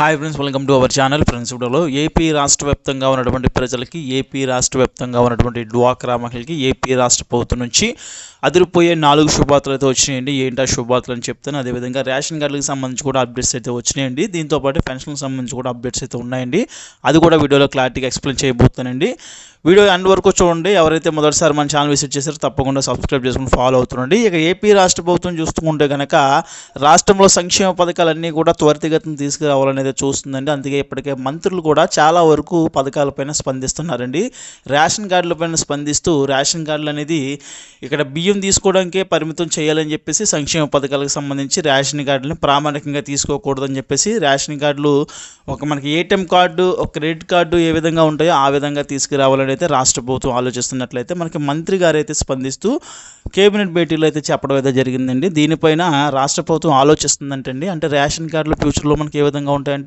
Hi friends welcome to our channel friends వీడియోలో AP రాష్ట్ర వ్యాప్తంగా ఉన్నటువంటి ప్రజలకి ఏపీ రాష్ట్ర వ్యాప్తంగా ఉన్నటువంటి డ్వాక్రా మహిళలకి ఏపీ రాష్ట్ర ప్రభుత్వం నుంచి అదిరిపోయే నాలుగు శుభార్తలు అయితే వచ్చినాయండి. ఏంటి ఆ శుభార్తలు అని చెప్తాను. అదేవిధంగా రేషన్ కార్డులకు సంబంధించి కూడా అప్డేట్స్ అయితే వచ్చినాయండి. దీంతో పాటు పెన్షన్కి సంబంధించి కూడా అప్డేట్స్ అయితే ఉన్నాయండి. అది కూడా వీడియోలో క్లారిటీగా ఎక్స్ప్లెయిన్ చేయబోతానండి వీడియో ఎండ్ వరకు చూడండి. ఎవరైతే మొదటిసారి మన ఛానల్ విజిట్ చేశారో తప్పకుండా సబ్స్క్రైబ్ చేసుకుని ఫాలో అవుతుండండి. ఇక ఏపీ రాష్ట్ర ప్రభుత్వం చూసుకుంటే కనుక రాష్ట్రంలో సంక్షేమ పథకాలన్నీ కూడా త్వరితగతిని తీసుకురావాలనేది అయితే చూస్తుందండి. అందుకే ఇప్పటికే మంత్రులు కూడా చాలా వరకు పథకాలపైన స్పందిస్తున్నారండి. రేషన్ కార్డులపైన స్పందిస్తూ రేషన్ కార్డులు అనేది ఇక్కడ బియ్యం తీసుకోవడానికే పరిమితం చేయాలని చెప్పేసి సంక్షేమ పథకాలకు సంబంధించి రేషన్ కార్డులను ప్రామాణికంగా తీసుకోకూడదని చెప్పేసి రేషన్ కార్డులు ఒక మనకి ఏటీఎం కార్డు ఒక క్రెడిట్ కార్డు ఏ విధంగా ఉంటాయో ఆ విధంగా తీసుకురావాలని అయితే రాష్ట్ర ప్రభుత్వం ఆలోచిస్తున్నట్లయితే మనకి మంత్రి గారు అయితే స్పందిస్తూ కేబినెట్ భేటీలో అయితే చెప్పడం అయితే జరిగిందండి. దీనిపైన రాష్ట్ర ప్రభుత్వం ఆలోచిస్తుందంటండి. అంటే రేషన్ కార్డులు ఫ్యూచర్లో మనకి ఏ విధంగా ఉంటాయంటే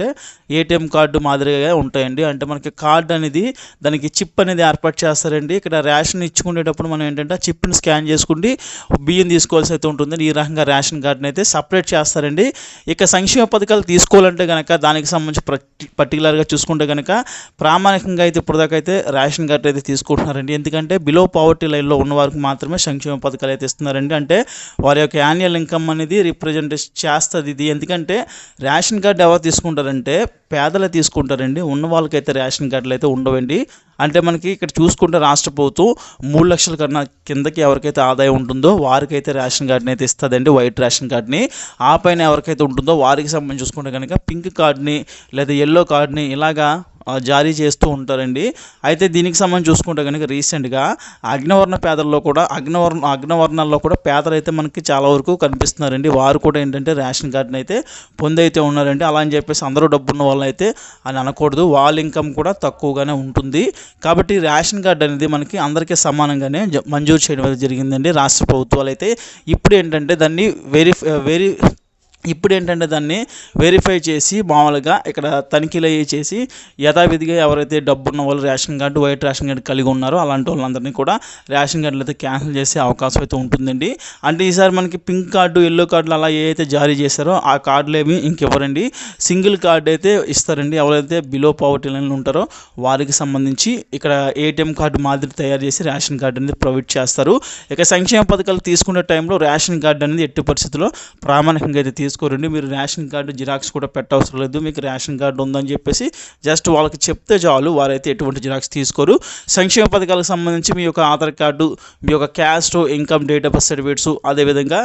ఏటీఎం కార్డు మాదిరిగా ఉంటాయండి. అంటే మనకి కార్డు అనేది దానికి చిప్ అనేది ఏర్పాటు చేస్తారండి. ఇక్కడ రేషన్ ఇచ్చుకునేటప్పుడు మనం ఏంటంటే ఆ చిప్ని స్కాన్ చేసుకుంటే బియ్యం తీసుకోవాల్సి అయితే ఉంటుంది. ఈ రకంగా రేషన్ కార్డుని అయితే సపరేట్ చేస్తారండి. ఇక సంక్షేమ పథకాలు తీసుకోవాలంటే కనుక దానికి సంబంధించి పర్టికులర్గా చూసుకుంటే కనుక ప్రామాణికంగా అయితే ఇప్పటిదాకా అయితే రేషన్ కార్డు అయితే తీసుకుంటున్నారండి. ఎందుకంటే బిలో పావర్టీ లైన్లో ఉన్న వారికి మాత్రమే సంక్షేమ పథకాలు అయితే ఇస్తున్నారండి. అంటే వారి యొక్క యాన్యువల్ ఇన్కమ్ అనేది రిప్రజెంట్ చేస్తుంది ఇది. ఎందుకంటే రేషన్ కార్డు ఎవరు తీసుకుంటారంటే పేదలు తీసుకుంటారండి. ఉన్న వాళ్ళకైతే రేషన్ కార్డులు అయితే ఉండవండి. అంటే మనకి ఇక్కడ చూసుకుంటే రాష్ట్ర ప్రభుత్వం మూడు లక్షల కన్నా కిందకి ఎవరికైతే ఆదాయం ఉంటుందో వారికైతే రేషన్ కార్డుని అయితే ఇస్తుందండి వైట్ రేషన్ కార్డుని. ఆ పైన ఎవరికైతే ఉంటుందో వారికి సంబంధించి చూసుకుంటే కనుక పింక్ కార్డుని లేదా ఎల్లో కార్డుని ఇలాగా జారీ చేస్తూ ఉంటారండి. అయితే దీనికి సంబంధించి చూసుకుంటే కనుక రీసెంట్గా అగ్నవర్ణ పేదల్లో కూడా అగ్నవర్ణ అగ్నవర్ణాల్లో కూడా పేదలు అయితే మనకి చాలా వరకు కనిపిస్తున్నారండి. వారు కూడా ఏంటంటే రేషన్ కార్డుని అయితే పొందైతే ఉన్నారండి. అలా అని చెప్పేసి అందరూ డబ్బున్న వాళ్ళు అయితే అని అనకూడదు. వాళ్ళ ఇన్కమ్ కూడా తక్కువగానే ఉంటుంది. కాబట్టి రేషన్ కార్డు అనేది మనకి అందరికీ సమానంగానే మంజూరు చేయడం జరిగిందండి రాష్ట్ర ప్రభుత్వాలు అయితే. ఇప్పుడు ఏంటంటే దాన్ని వెరిఫై వెరీ ఇప్పుడు ఏంటంటే దాన్ని వెరిఫై చేసి మామూలుగా ఇక్కడ తనిఖీలు అయ్యి చేసి యథావిధిగా ఎవరైతే డబ్బున్న వాళ్ళు ration card white ration card కలిగి ఉన్నారో అలాంటి వాళ్ళందరినీ కూడా రేషన్ కార్డులు అయితే క్యాన్సిల్ చేసే అవకాశం అయితే ఉంటుందండి. అంటే ఈసారి మనకి పింక్ కార్డు ఎల్లో కార్డులు అలా ఏ అయితే జారీ చేశారో ఆ కార్డులు ఏమి ఇంకెవరండి సింగిల్ కార్డు అయితే ఇస్తారండి. ఎవరైతే బిలో పావర్టీ లైన్లో ఉంటారో వారికి సంబంధించి ఇక్కడ ఏటీఎం కార్డు మాదిరి తయారు చేసి రేషన్ కార్డు అనేది ప్రొవైడ్ చేస్తారు. ఇక సంక్షేమ పథకాలు తీసుకునే టైంలో రేషన్ కార్డు అనేది ఎట్టి పరిస్థితుల్లో ప్రామాణికంగా అయితే తీసుకోరండి మీరు రేషన్ కార్డు జిరాక్స్ కూడా పెట్టవసరం లేదు. మీకు రేషన్ కార్డు ఉందని చెప్పేసి జస్ట్ వాళ్ళకి చెప్తే చాలు. వారైతే ఎటువంటి జిరాక్స్ తీసుకోరు. సంక్షేమ పథకాలకు సంబంధించి మీ యొక్క ఆధార్ కార్డు మీ యొక్క caste income date of birth certificates అదేవిధంగా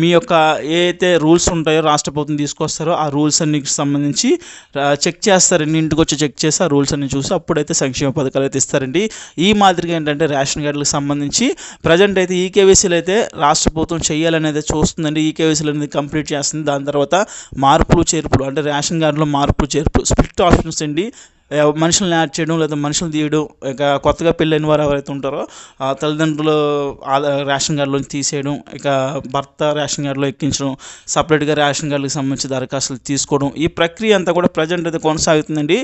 మీ యొక్క ఏదైతే రూల్స్ ఉంటాయో రాష్ట్ర ప్రభుత్వం తీసుకొస్తారో ఆ రూల్స్ అన్నికి సంబంధించి చెక్ చేస్తారండి ఇంటికి వచ్చి చెక్ చేసి ఆ రూల్స్ అన్ని చూసి అప్పుడైతే సంక్షేమ పథకాలు అయితే ఇస్తారండి. ఈ మాదిరిగా ఏంటంటే రేషన్ కార్డులకు సంబంధించి ప్రజెంట్ అయితే ఈకేవీసీలు అయితే రాష్ట్ర ప్రభుత్వం చేయాలనేది చూస్తుందండి. ఈకేవీసీలు అనేది కంప్లీట్ చేస్తుంది. దాని తర్వాత మార్పులు చేర్పులు అంటే రేషన్ కార్డులో మార్పులు చేర్పులు స్ప్లిట్ ఆప్షన్స్ అండి. మనుషులను యాడ్ చేయడం లేదా మనుషులు తీయడం ఇక కొత్తగా పెళ్ళైన వారు ఎవరైతే ఉంటారో ఆ తల్లిదండ్రులు రేషన్ కార్డులో తీసేయడం ఇక భర్త రేషన్ కార్డులో ఎక్కించడం సపరేట్గా రేషన్ కార్డులకు సంబంధించి దరఖాస్తులు తీసుకోవడం ఈ ప్రక్రియ అంతా కూడా ప్రజెంట్ అయితే కొనసాగుతుందండి.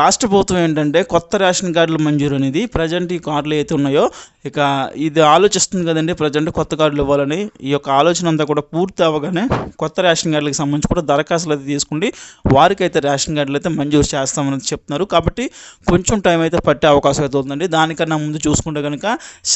రాష్ట్ర ప్రభుత్వం ఏంటంటే కొత్త రేషన్ కార్డుల మంజూరు అనేది ప్రజెంట్ ఈ కార్డులు అయితే ఉన్నాయో ఇక ఇది ఆలోచిస్తుంది కదండి ప్రజెంట్ కొత్త కార్డులు ఇవ్వాలని. ఈ యొక్క ఆలోచన అంతా కూడా పూర్తి అవ్వగానే కొత్త రేషన్ కార్డులకు సంబంధించి కూడా దరఖాస్తులు అయితే తీసుకుండి. వారికైతే రేషన్ కార్డులు అయితే మంజూరు చేస్తామని చెప్తున్నారు. కాబట్టి కొంచెం టైం అయితే పట్టే అవకాశం అయితే ఉందండి. దానికన్నా ముందు చూసుకుంటే కనుక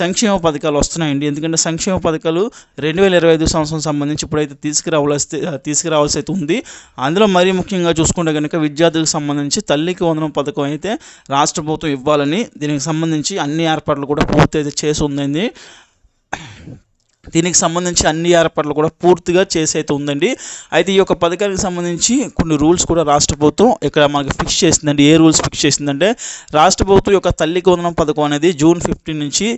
సంక్షేమ పథకాలు వస్తున్నాయండి. ఎందుకంటే సంక్షేమ పథకాలు రెండు వేల ఇరవై ఐదు సంవత్సరం సంబంధించి ఇప్పుడైతే తీసుకురావాల్సి తీసుకురావాల్సి అయితే ఉంది. అందులో మరీ ముఖ్యంగా చూసుకుంటే కనుక విద్యార్థులకు సంబంధించి తల్లికి వందనం పథకం అయితే రాష్ట్ర ప్రభుత్వం ఇవ్వాలని దీనికి సంబంధించి అన్ని ఏర్పాట్లు కూడా పూర్తి అయితే చేసి ఉందండి. దీనికి సంబంధించి అన్ని ఏర్పాట్లు కూడా పూర్తిగా చేసి అయితే ఉందండి. అయితే ఈ యొక్క పథకానికి సంబంధించి కొన్ని రూల్స్ కూడా రాష్ట్ర ప్రభుత్వం ఇక్కడ మనకి ఫిక్స్ చేసిందండి. ఏ రూల్స్ ఫిక్స్ చేసిందంటే రాష్ట్ర ప్రభుత్వం యొక్క తల్లికి వందనం పథకం అనేది జూన్ ఫిఫ్టీన్ నుంచి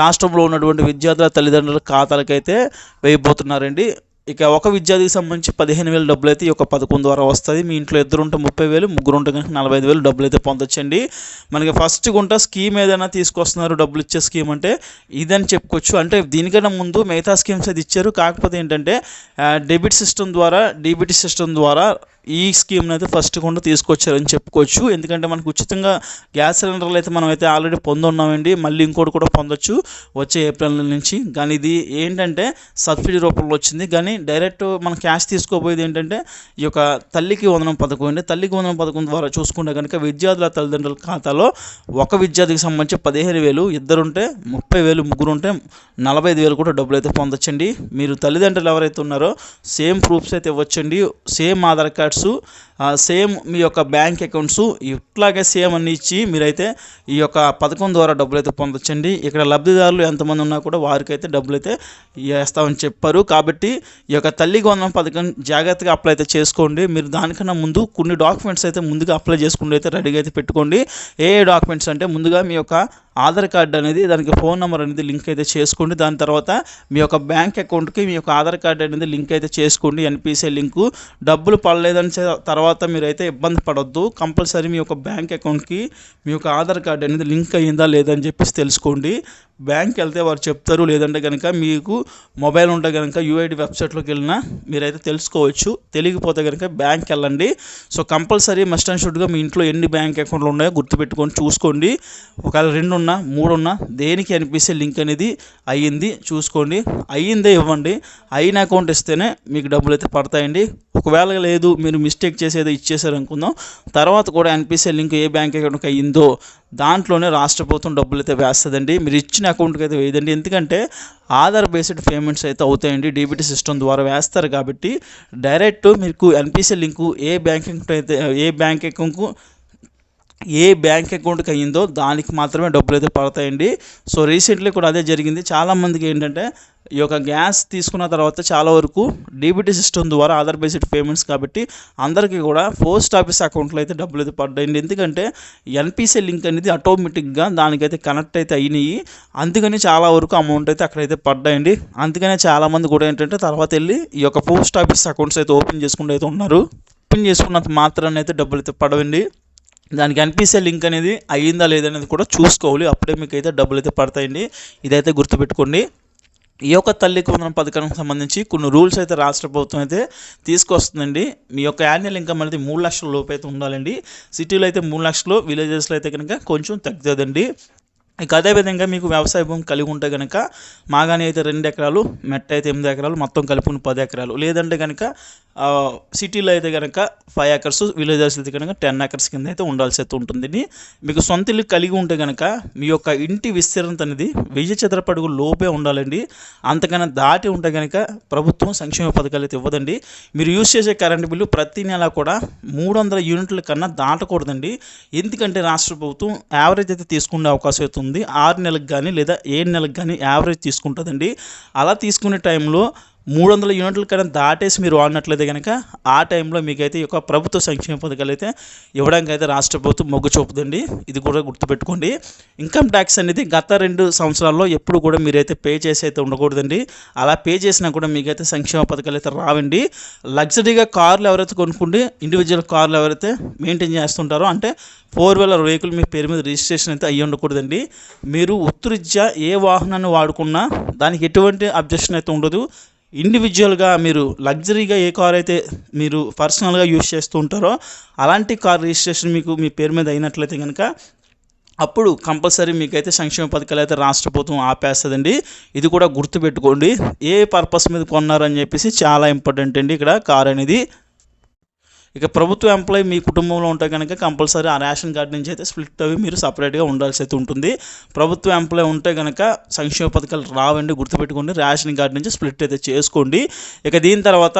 రాష్ట్రంలో ఉన్నటువంటి విద్యార్థుల తల్లిదండ్రుల ఖాతాలకైతే వేయబోతున్నారండి. ఇక ఒక విద్యార్థికి సంబంధించి పదిహేను వేలు డబ్బులు అయితే ఈ యొక్క పథకం ద్వారా వస్తుంది. మీ ఇంట్లో ఇద్దరు ఉంటే ముప్పై వేలు ముగ్గురు ఉంటే కనుక నలభై ఐదు వేలు డబ్బులు అయితే పొందొచ్చండి. మనకి ఫస్ట్ గుంట స్కీమ్ ఏదైనా తీసుకొస్తున్నారు డబ్బులు ఇచ్చే స్కీమ్ అంటే ఇదని చెప్పుకోవచ్చు. అంటే దీనికన్నా ముందు మిగతా స్కీమ్స్ అయితే ఇచ్చారు. కాకపోతే ఏంటంటే డెబిట్ సిస్టమ్ ద్వారా డీబీటీ సిస్టమ్ ద్వారా ఈ స్కీమ్ని అయితే ఫస్ట్ కూడా తీసుకొచ్చారని చెప్పుకోవచ్చు. ఎందుకంటే మనకు ఉచితంగా గ్యాస్ సిలిండర్లు అయితే మనం అయితే ఆల్రెడీ పొందున్నామండి. మళ్ళీ ఇంకోటి కూడా పొందొచ్చు. వచ్చే ఏప్రిల్ నుంచి. కానీ ఇది ఏంటంటే సబ్సిడీ రూపంలో వచ్చింది. కానీ డైరెక్ట్ మనం క్యాష్ తీసుకోబోయేది ఏంటంటే ఈ యొక్క తల్లికి వందనం పథకం అండి. తల్లికి వందనం పథకం ద్వారా చూసుకుంటే కనుక విద్యార్థుల తల్లిదండ్రుల ఖాతాలో ఒక విద్యార్థికి సంబంధించి పదిహేను వేలు ఇద్దరుంటే ముప్పై వేలు ముగ్గురు ఉంటే నలభై ఐదు వేలు కూడా డబ్బులు అయితే పొందొచ్చండి. మీరు తల్లిదండ్రులు ఎవరైతే ఉన్నారో సేమ్ ప్రూఫ్స్ అయితే ఇవ్వచ్చండి. సేమ్ ఆధార్ కార్డ్స్ సేమ్ మీ యొక్క బ్యాంక్ అకౌంట్స్ ఇట్లాగే సేమ్ అన్ని ఇచ్చి మీరైతే ఈ యొక్క పథకం ద్వారా డబ్బులు అయితే పొందొచ్చండి. ఇక్కడ లబ్ధిదారులు ఎంతమంది ఉన్నా కూడా వారికైతే డబ్బులు అయితే వేస్తామని చెప్పారు. కాబట్టి ఈ యొక్క తల్లి వందనం పథకం జాగ్రత్తగా అప్లై అయితే చేసుకోండి. మీరు దానికన్నా ముందు కొన్ని డాక్యుమెంట్స్ అయితే ముందుగా అప్లై చేసుకుంటే అయితే రెడీగా అయితే పెట్టుకోండి. ఏ ఏ డాక్యుమెంట్స్ అంటే ముందుగా మీ యొక్క ఆధార్ కార్డు అనేది దానికి ఫోన్ నెంబర్ అనేది లింక్ అయితే చేసుకోండి. దాని తర్వాత మీ యొక్క బ్యాంక్ అకౌంట్కి మీ యొక్క ఆధార్ కార్డు అనేది లింక్ అయితే చేసుకోండి. NPCI link. డబ్బులు పడలేదని తర్వాత తర్వాత మీరైతే ఇబ్బంది పడొద్దు. కంపల్సరీ మీ యొక్క బ్యాంక్ అకౌంట్కి మీ యొక్క ఆధార్ కార్డు అనేది లింక్ అయ్యిందా లేదని చెప్పేసి తెలుసుకోండి. బ్యాంక్ వెళ్తే వారు చెప్తారు లేదంటే కనుక మీకు మొబైల్ ఉంటే కనుక యూఐడి వెబ్సైట్లోకి వెళ్ళినా మీరైతే తెలుసుకోవచ్చు. తెలియకపోతే కనుక బ్యాంక్ వెళ్ళండి సో కంపల్సరీ మస్ట్ అండ్ షుడ్గా మీ ఇంట్లో ఎన్ని బ్యాంక్ అకౌంట్లు ఉన్నాయో గుర్తుపెట్టుకొని చూసుకోండి. ఒకవేళ రెండు ఉన్నా మూడు ఉన్నా దేనికి అనిపిస్తే లింక్ అనేది అయ్యింది చూసుకోండి. అయ్యిందే ఇవ్వండి. అయిన అకౌంట్ ఇస్తేనే మీకు డబ్బులు అయితే పడతాయండి. ఒకవేళ లేదు మీరు మిస్టేక్ చేసేదో ఇచ్చేసారు అనుకుందాం తర్వాత కూడా అనిపిస్తే లింక్ ఏ బ్యాంక్ అకౌంట్కి అయ్యిందో దాంట్లోనే రాష్ట్ర ప్రభుత్వం డబ్బులు అయితే వేస్తుందండి. మీరు ఇచ్చిన అకౌంట్కి అయితే వేయదండి ఎందుకంటే ఆధార్ బేస్డ్ పేమెంట్స్ అయితే అవుతాయండి. డీబీటీ సిస్టమ్ ద్వారా వేస్తారు కాబట్టి డైరెక్ట్ మీకు ఎన్పిసి లింకు ఏ బ్యాంక్ అకౌంట్ అయితే ఏ బ్యాంక్ అకౌంట్కు ఏ బ్యాంక్ అకౌంట్కి అయ్యిందో దానికి మాత్రమే డబ్బులు అయితే పడతాయండి. సో రీసెంట్లీ కూడా అదే జరిగింది. చాలామందికి ఏంటంటే ఈ యొక్క గ్యాస్ తీసుకున్న తర్వాత చాలా వరకు డీబీటీ సిస్టమ్ ద్వారా ఆధార్ బేస్డ్ పేమెంట్స్ కాబట్టి అందరికీ కూడా పోస్ట్ ఆఫీస్ అకౌంట్లో అయితే డబ్బులు అయితే పడ్డాయండి. ఎందుకంటే ఎన్పిసి లింక్ అనేది ఆటోమేటిక్గా దానికైతే కనెక్ట్ అయితే అయినాయి. అందుకని చాలా వరకు అమౌంట్ అయితే అక్కడైతే పడ్డాయండి. అందుకనే చాలామంది కూడా ఏంటంటే తర్వాత వెళ్ళి ఈ యొక్క పోస్ట్ ఆఫీస్ అకౌంట్స్ అయితే ఓపెన్ చేసుకుంటూ అయితే ఉన్నారు. ఓపెన్ చేసుకున్నంత మాత్రాన్ని అయితే డబ్బులు అయితే పడవండి. దానికి అనిపిస్తే లింక్ అనేది అయ్యిందా లేదనేది కూడా చూసుకోవాలి. అప్పుడే మీకు అయితే డబ్బులు అయితే పడతాయండి. ఇదైతే గుర్తుపెట్టుకోండి. ఈ యొక్క తల్లికి వందనం పథకానికి సంబంధించి కొన్ని రూల్స్ అయితే రాష్ట్ర ప్రభుత్వం అయితే తీసుకొస్తుందండి. మీ యొక్క యాన్యువల్ ఇన్కమ్ అనేది మూడు లక్షల లోపు అయితే ఉండాలండి. సిటీలో అయితే మూడు లక్షలు విలేజెస్లో అయితే కనుక కొంచెం తగ్గుతుందండి. ఇక అదేవిధంగా మీకు వ్యవసాయ భూమి కలిగి ఉంటే కనుక మాగాని అయితే రెండు ఎకరాలు మెట్ట అయితే ఎనిమిది ఎకరాలు మొత్తం కలుపుకుని పది ఎకరాలు. లేదంటే కనుక సిటీలో అయితే కనుక ఫైవ్ ఎకర్స్ విలేజర్స్ అయితే కనుక టెన్ ఎకర్స్ కింద అయితే ఉండాల్సి అయితే ఉంటుంది. మీకు సొంత ఇల్లు కలిగి ఉంటే కనుక మీ యొక్క ఇంటి విస్తీర్ణత అనేది వెయ్యి చదరపడుగు లోపే ఉండాలండి. అంతకన్నా దాటి ఉంటే కనుక ప్రభుత్వం సంక్షేమ పథకాలు అయితే ఇవ్వదండి. మీరు యూజ్ చేసే కరెంటు బిల్లు ప్రతి నెల కూడా మూడు వందల యూనిట్ల కన్నా దాటకూడదండి. ఎందుకంటే రాష్ట్ర ప్రభుత్వం యావరేజ్ అయితే తీసుకునే అవకాశం అయితే ఉంది. ఆరు నెలలకు కానీ లేదా ఏడు నెలలకు కానీ యావరేజ్ తీసుకుంటుందండి. అలా తీసుకునే టైంలో మూడు వందల యూనిట్ల కన్నా దాటేసి మీరు వాడినట్లయితే కనుక ఆ టైంలో మీకైతే ఈ యొక్క ప్రభుత్వ సంక్షేమ పథకాలు అయితే ఇవ్వడానికి అయితే రాష్ట్ర ప్రభుత్వం మొగ్గు చూపుతుంది ఇది కూడా గుర్తుపెట్టుకోండి. ఇన్కమ్ ట్యాక్స్ అనేది గత రెండు సంవత్సరాల్లో ఎప్పుడు కూడా మీరైతే పే చేసి అయితే ఉండకూడదండి. అలా పే చేసినా కూడా మీకైతే సంక్షేమ పథకాలు అయితే రావండి. లగ్జరీగా కార్లు ఎవరైతే కొనుక్కుంటే ఇండివిజువల్ కార్లు ఎవరైతే మెయింటైన్ చేస్తుంటారో అంటే ఫోర్ వీలర్ వెహికల్ మీ పేరు మీద రిజిస్ట్రేషన్ అయితే అయ్యి ఉండకూడదండి. మీరు ఉత్తరీత్యా ఏ వాహనాన్ని వాడుకున్నా దానికి ఎటువంటి అబ్జెక్షన్ అయితే ఉండదు. ఇండివిజువల్గా మీరు లగ్జరీగా ఏ కార్ అయితే మీరు పర్సనల్గా యూస్ చేస్తూ ఉంటారో అలాంటి కార్ రిజిస్ట్రేషన్ మీకు మీ పేరు మీద అయినట్లయితే కనుక అప్పుడు కంపల్సరీ మీకైతే సంక్షేమ పథకాలు అయితే రాష్ట్ర ప్రభుత్వం ఆపేస్తుందండి. ఇది కూడా గుర్తుపెట్టుకోండి. ఏ పర్పస్ మీద కొన్నారని చెప్పేసి చాలా ఇంపార్టెంట్ అండి. ఇక్కడ కార్ అనేది ఇక ప్రభుత్వ ఎంప్లాయీ మీ కుటుంబంలో ఉంటే కనుక కంపల్సరీ ఆ రేషన్ కార్డు నుంచి అయితే స్ప్లిట్ అవి మీరు సపరేట్గా ఉండాల్సి అయితే ఉంటుంది. ప్రభుత్వ ఎంప్లాయీ ఉంటే కనుక సంక్షేమ పథకాలు రావండి గుర్తుపెట్టుకోండి. రేషన్ కార్డు నుంచి స్ప్లిట్ అయితే చేసుకోండి. ఇక దీని తర్వాత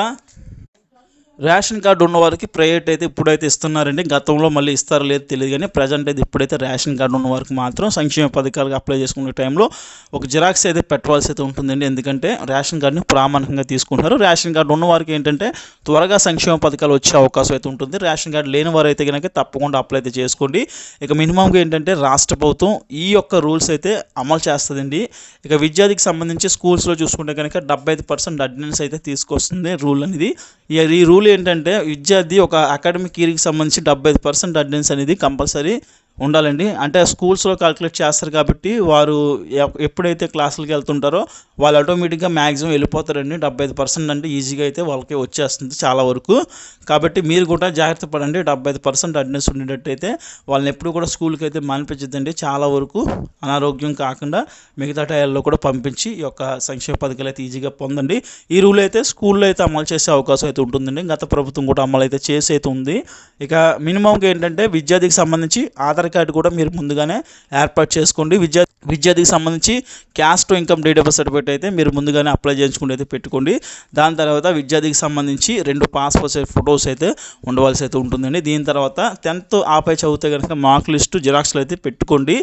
రేషన్ కార్డు ఉన్న వారికి ప్రైవేట్ అయితే ఇప్పుడైతే ఇస్తున్నారండి. గతంలో మళ్ళీ ఇస్తారో లేదో తెలియదు కానీ ప్రజెంట్ అయితే ఇప్పుడైతే రేషన్ కార్డు ఉన్న వారికి మాత్రం సంక్షేమ పథకాలకు అప్లై చేసుకునే టైంలో ఒక జిరాక్స్ అయితే పెట్టవలసి అయితే ఉంటుందండి. ఎందుకంటే రేషన్ కార్డుని ప్రామాణికంగా తీసుకుంటున్నారు. రేషన్ కార్డు ఉన్న వారికి ఏంటంటే త్వరగా సంక్షేమ పథకాలు వచ్చే అవకాశం అయితే ఉంటుంది. రేషన్ కార్డు లేని వారు అయితే కనుక తప్పకుండా అప్లై అయితే చేసుకోండి. ఇక మినిమంగా ఏంటంటే రాష్ట్ర ప్రభుత్వం ఈ యొక్క రూల్స్ అయితే అమలు చేస్తుందండి. ఇక విద్యార్థికి సంబంధించి స్కూల్స్లో చూసుకుంటే కనుక డెబ్బై ఐదు పర్సెంట్ అటెండెన్స్ అయితే తీసుకొస్తుంది రూల్ అనేది. ఈ- రూల్ రూల్ ఏంటంటే విద్యార్థి ఒక అకాడమిక్ ఇయర్కి సంబంధించి డెబ్బై ఐదు పర్సెంట్ అటెండెన్స్ అనేది కంపల్సరీ ఉండాలండి. అంటే స్కూల్స్లో కాలిక్యులేట్ చేస్తారు కాబట్టి వారు ఎప్పుడైతే క్లాసులకు వెళ్తుంటారో వాళ్ళు ఆటోమేటిక్గా మ్యాక్సిమం వెళ్ళిపోతారండి. డెబ్బై ఐదు పర్సెంట్ అంటే ఈజీగా అయితే వాళ్ళకి వచ్చేస్తుంది చాలా వరకు. కాబట్టి మీరు కూడా జాగ్రత్త పడండి. డెబ్బై ఐదు పర్సెంట్ అటెండెన్స్ ఉండేటట్టయితే వాళ్ళని ఎప్పుడు కూడా స్కూల్కి అయితే మానిపించద్దండి. చాలా వరకు అనారోగ్యం కాకుండా మిగతా టైంలో కూడా పంపించి ఈ యొక్క సంక్షేమ పథకాలు అయితే ఈజీగా పొందండి. ఈ రూల్ అయితే స్కూల్లో అయితే అమలు చేసే అవకాశం అయితే ఉంటుందండి. గత ప్రభుత్వం కూడా అమలు అయితే చేసి అయితే ఉంది. ఇక మినిమంగా ఏంటంటే విద్యార్థికి సంబంధించి ఆధార్ కార్డు కూడా మీరు ముందుగానే ఏర్పాటు చేసుకోండి. విద్యా విద్యార్థికి సంబంధించి caste income date of certificate అయితే మీరు ముందుగానే అప్లై చేయించుకుంటే అయితే పెట్టుకోండి. దాని తర్వాత విద్యార్థికి సంబంధించి రెండు పాస్పోర్ట్ సైజ్ ఫొటోస్ అయితే ఉండవలసి అయితే ఉంటుందండి. దీని తర్వాత టెన్త్ ఆపై చదివితే కనుక మార్క్ లిస్టు జిరాక్స్లు అయితే పెట్టుకోండి.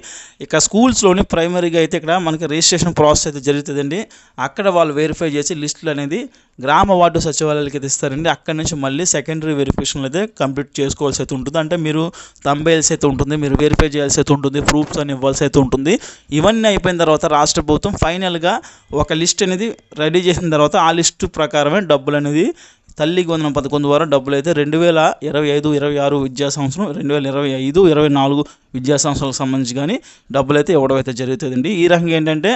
ఇక స్కూల్స్లోని ప్రైమరీగా అయితే ఇక్కడ మనకి రిజిస్ట్రేషన్ ప్రాసెస్ అయితే జరుగుతుందండి. అక్కడ వాళ్ళు వెరిఫై చేసి లిస్టులు అనేది గ్రామ వార్డు సచివాలయాలకి అయితే ఇస్తారండి. అక్కడ నుంచి మళ్ళీ సెకండరీ వెరిఫికేషన్ అయితే కంప్లీట్ చేసుకోవాల్సి అయితే ఉంటుంది. అంటే మీరు తంబేల్స్ అయితే ఉంటుంది మీరు వెరిఫై చేయాల్సి అయితే ఉంటుంది ప్రూఫ్స్ అని ఇవ్వాల్సి అయితే ఉంటుంది. ఇవన్నీ అయిపోయిన తర్వాత రాష్ట్ర ప్రభుత్వం ఫైనల్గా ఒక లిస్ట్ అనేది రెడీ చేసిన తర్వాత ఆ లిస్టు ప్రకారమే డబ్బులు అనేది తల్లికి వందనం పథకం ద్వారా డబ్బులు అయితే రెండు వేల ఇరవై ఐదు ఇరవై ఆరు విద్యా సంవత్సరం రెండు వేల ఇరవై ఐదు ఇరవై నాలుగు విద్యా సంవత్సరాలకు సంబంధించి కానీ డబ్బులు అయితే ఇవ్వడం అయితే జరుగుతుందండి. ఈ రకంగా ఏంటంటే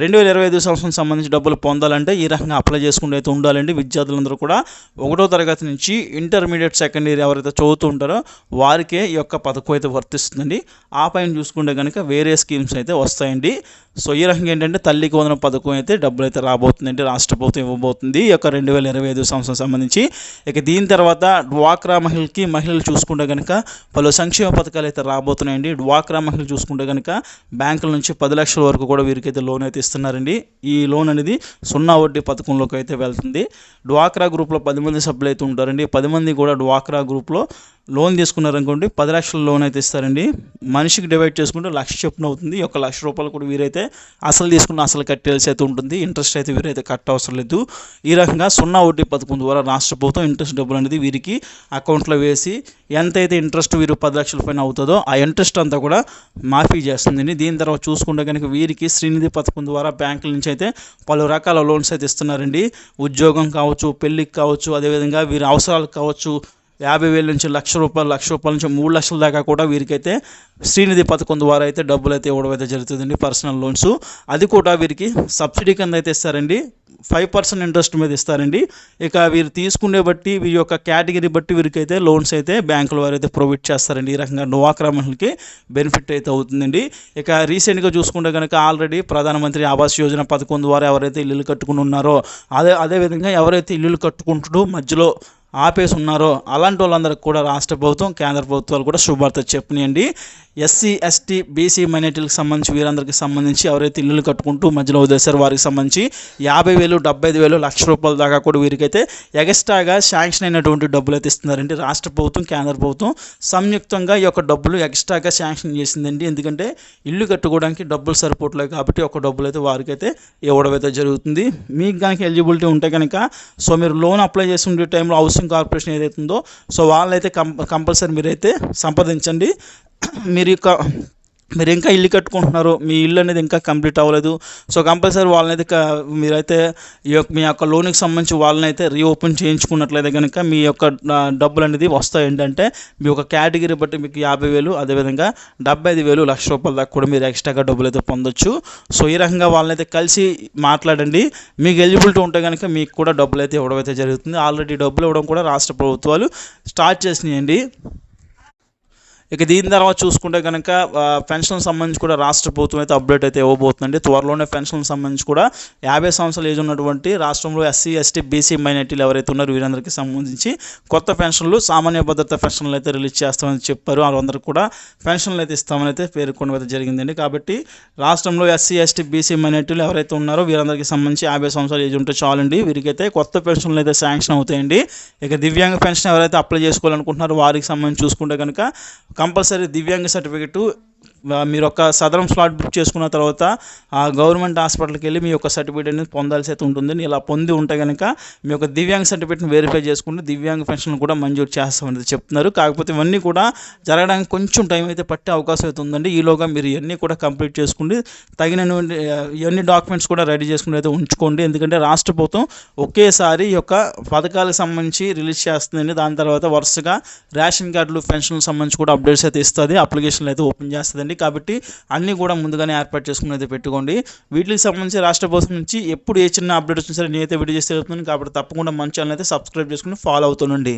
రెండు వేల ఇరవై ఐదు సంవత్సరం సంబంధించి డబ్బులు పొందాలంటే ఈ రకంగా అప్లై చేసుకుంటూ అయితే ఉండాలండి. విద్యార్థులందరూ కూడా ఒకటో తరగతి నుంచి ఇంటర్మీడియట్ సెకండ్ ఇయర్ ఎవరైతే చదువుతూ ఉంటారో వారికే ఈ యొక్క పథకం అయితే వర్తిస్తుందండి. ఆ పైన చూసుకుంటే కనుక వేరే స్కీమ్స్ అయితే వస్తాయండి. సో ఈ రకంగా ఏంటంటే తల్లికి వందన పథకం అయితే డబ్బులు అయితే రాబోతుందండి రాష్ట్ర ప్రభుత్వం ఇవ్వబోతుంది. ఈ యొక్క రెండు వేల ఇరవై ఐదు సంవత్సరం సంబంధించి ఇక దీని తర్వాత డ్వాక్రా మహిళకి మహిళలు చూసుకుంటే కనుక పలు సంక్షేమ పథకాలు అయితే రాబోతున్నాయి ఉన్నాయండి డ్వాక్రా మహిళలు చూసుకుంటే కనుక బ్యాంకుల నుంచి పది లక్షల వరకు కూడా వీరికైతే లోన్ అయితే ఇస్తున్నారండి. ఈ లోన్ అనేది సున్నా వడ్డీ పథకంలోకి అయితే వెళ్తుంది. డ్వాక్రా గ్రూప్లో పది మంది సభ్యులు అయితే ఉంటారండి. పది మంది కూడా డ్వాక్రా గ్రూప్లో లోన్ తీసుకున్నారనుకోండి పది లక్షల లోన్ అయితే ఇస్తారండి. మనిషికి డివైడ్ చేసుకుంటే లక్ష చొప్పున అవుతుంది. ఒక లక్ష రూపాయలు కూడా వీరైతే అసలు తీసుకున్న అసలు కట్టేయాల్సి అయితే ఉంటుంది. ఇంట్రెస్ట్ అయితే వీరైతే కట్ట అవసరం లేదు. ఈ రకంగా సున్నా వడ్డీ పథకం ద్వారా రాష్ట్ర ప్రభుత్వం ఇంట్రెస్ట్ డబ్బులు అనేది వీరికి అకౌంట్లో వేసి ఎంతైతే ఇంట్రెస్ట్ వీరు పది లక్షల పైన అవుతుందో ఆ ఇంట్రెస్ట్ అంతా కూడా మాఫీ చేస్తుందండి. దీని తర్వాత చూసుకుంటే కనుక వీరికి శ్రీనిధి పథకం ద్వారా బ్యాంకుల నుంచి అయితే పలు రకాల లోన్స్ అయితే ఇస్తున్నారండి. ఉద్యోగం కావచ్చు పెళ్ళికి కావచ్చు అదేవిధంగా వీరి అవసరాలకు కావచ్చు యాభై వేల నుంచి లక్ష రూపాయలు లక్ష రూపాయల నుంచి మూడు లక్షల దాకా కూడా వీరికైతే శ్రీనిధి పథకం ద్వారా అయితే డబ్బులు అయితే ఇవ్వడం అయితే జరుగుతుందండి పర్సనల్ లోన్స్. అది కూడా వీరికి సబ్సిడీ కింద అయితే ఇస్తారండి. ఫైవ్ పర్సెంట్ ఇంట్రెస్ట్ మీద ఇస్తారండి. ఇక వీరు తీసుకునే బట్టి వీరి యొక్క కేటగిరీ బట్టి వీరికైతే లోన్స్ అయితే బ్యాంకుల వారు అయితే ప్రొవైడ్ చేస్తారండి. ఈ రకంగా నోవాక్రా మహిళకి బెనిఫిట్ అయితే అవుతుందండి. ఇక రీసెంట్గా చూసుకుంటే కనుక ఆల్రెడీ ప్రధానమంత్రి ఆవాస్ యోజన పథకం ద్వారా ఎవరైతే ఇల్లులు కట్టుకుని ఉన్నారో అదే అదేవిధంగా ఎవరైతే ఇల్లులు కట్టుకుంటూ మధ్యలో ఆపేసి ఉన్నారో అలాంటి వాళ్ళందరికీ కూడా రాష్ట్ర ప్రభుత్వం కేంద్ర ప్రభుత్వాలు కూడా శుభార్త చెప్పనియండి. ఎస్సీ ఎస్టీ బీసీ మైనార్టీలకు సంబంధించి వీరందరికీ సంబంధించి ఎవరైతే ఇల్లులు కట్టుకుంటూ మధ్యలో వదిలేశారో వారికి సంబంధించి యాభై వేలు డెబ్బై ఐదు వేలు లక్ష రూపాయల దాకా కూడా వీరికైతే ఎక్స్ట్రాగా శాంక్షన్ అయినటువంటి డబ్బులు అయితే ఇస్తున్నారండి. రాష్ట్ర ప్రభుత్వం కేంద్ర ప్రభుత్వం సంయుక్తంగా ఈ యొక్క డబ్బులు ఎక్స్ట్రాగా శాంక్షన్ చేసిందండి. ఎందుకంటే ఇల్లు కట్టుకోవడానికి డబ్బులు సరిపోవట్లేదు కాబట్టి ఒక డబ్బులు అయితే వారికైతే ఇవ్వడం అయితే జరుగుతుంది. మీకు కనుక ఎలిజిబిలిటీ ఉంటే కనుక సో మీరు లోన్ అప్లై చేసి ఉండే టైంలో హౌసింగ్ కార్పొరేషన్ ఏదైతే ఉందో సో వాళ్ళైతే కం కంపల్సరీ మీరైతే సంప్రదించండి. మీరు యొక్క మీరు ఇంకా ఇల్లు కట్టుకుంటున్నారు మీ ఇల్లు అనేది ఇంకా కంప్లీట్ అవ్వలేదు. సో కంపల్సరీ వాళ్ళనైతే మీరైతే ఈ యొక్క మీ యొక్క లోన్కి సంబంధించి వాళ్ళనైతే రీఓపెన్ చేయించుకున్నట్లయితే కనుక మీ యొక్క డబ్బులు అనేది వస్తాయి. ఏంటంటే మీ యొక్క కేటగిరీ బట్టి మీకు యాభై వేలు అదేవిధంగా డెబ్బై ఐదు వేలు లక్ష రూపాయల దాకా కూడా మీరు ఎక్స్ట్రాగా డబ్బులు అయితే పొందొచ్చు. సో ఈ రకంగా వాళ్ళనైతే కలిసి మాట్లాడండి. మీకు ఎలిజిబిలిటీ ఉంటే కనుక మీకు కూడా డబ్బులు అయితే ఇవ్వడం అయితే జరుగుతుంది. ఆల్రెడీ డబ్బులు ఇవ్వడం కూడా రాష్ట్ర ప్రభుత్వాలు స్టార్ట్ చేసినాయండి. ఇక దీని తర్వాత చూసుకుంటే కనుక పెన్షన్ సంబంధించి కూడా రాష్ట్ర ప్రభుత్వం అయితే అప్డేట్ అయితే ఇవ్వబోతుందండి. త్వరలోనే పెన్షన్ సంబంధించి కూడా యాభై సంవత్సరాలు ఏజ్ ఉన్నటువంటి రాష్ట్రంలో ఎస్సీ ఎస్టీ బీసీ మైనార్టీలు ఎవరైతే ఉన్నారో వీరందరికీ సంబంధించి కొత్త పెన్షన్లు సామాన్య భద్రత పెన్షన్లు అయితే రిలీజ్ చేస్తామని చెప్పారు. వాళ్ళందరూ కూడా పెన్షన్లు అయితే ఇస్తామని అయితే పేర్కొనడం అయితే జరిగిందండి. కాబట్టి రాష్ట్రంలో ఎస్సీ ఎస్టీ బీసీ మైనార్టీలు ఎవరైతే ఉన్నారో వీరందరికీ సంబంధించి యాభై సంవత్సరాలు ఏజ్ ఉంటే చాలండి. వీరికైతే కొత్త పెన్షన్లు అయితే శాంక్షన్ అవుతాయండి. ఇక దివ్యాంగ పెన్షన్ ఎవరైతే అప్లై చేసుకోవాలనుకుంటున్నారో వారికి సంబంధించి చూసుకుంటే కనుక కంపల్సరీ దివ్యాంగ సర్టిఫికెట్ మీరు ఒక సదరం స్లాట్ బుక్ చేసుకున్న తర్వాత ఆ గవర్నమెంట్ హాస్పిటల్కి వెళ్ళి మీ యొక్క సర్టిఫికేట్ అనేది పొందాల్సి అయితే ఉంటుంది. ఇలా పొంది ఉంటే కనుక మీ యొక్క దివ్యాంగ సర్టిఫికేట్ని వెరిఫై చేసుకుంటే దివ్యాంగ పెన్షన్ కూడా మంజూరు చేస్తామని చెప్తున్నారు. కాకపోతే ఇవన్నీ కూడా జరగడానికి కొంచెం టైం అయితే పట్టే అవకాశం అయితే ఉందండి. ఈలోగా మీరు ఇవన్నీ కూడా కంప్లీట్ చేసుకుని తగిన ఇవన్నీ డాక్యుమెంట్స్ కూడా రెడీ చేసుకుని అయితే ఉంచుకోండి. ఎందుకంటే రాష్ట్ర ప్రభుత్వం ఒకేసారి ఈ యొక్క పథకాలకు సంబంధించి రిలీజ్ చేస్తుందండి. దాని తర్వాత వరుసగా రేషన్ కార్డులు పెన్షన్లకు సంబంధించి కూడా అప్డేట్స్ అయితే ఇస్తుంది. అప్లికేషన్లు అయితే ఓపెన్ చేస్తుందండి. కాబట్టి అన్నీ కూడా ముందుగానే ఏర్పాటు చేసుకునేది పెట్టుకోండి. వీటికి సంబంధించి రాష్ట్ర ప్రభుత్వం నుంచి ఎప్పుడు ఏ చిన్న అప్డేట్ వచ్చినా సరే నేనైతే వీడియో చేస్తే కాబట్టి తప్పకుండా మన ఛానల్ అయితే సబ్స్క్రైబ్ చేసుకుని ఫాలో అవుతుండండి.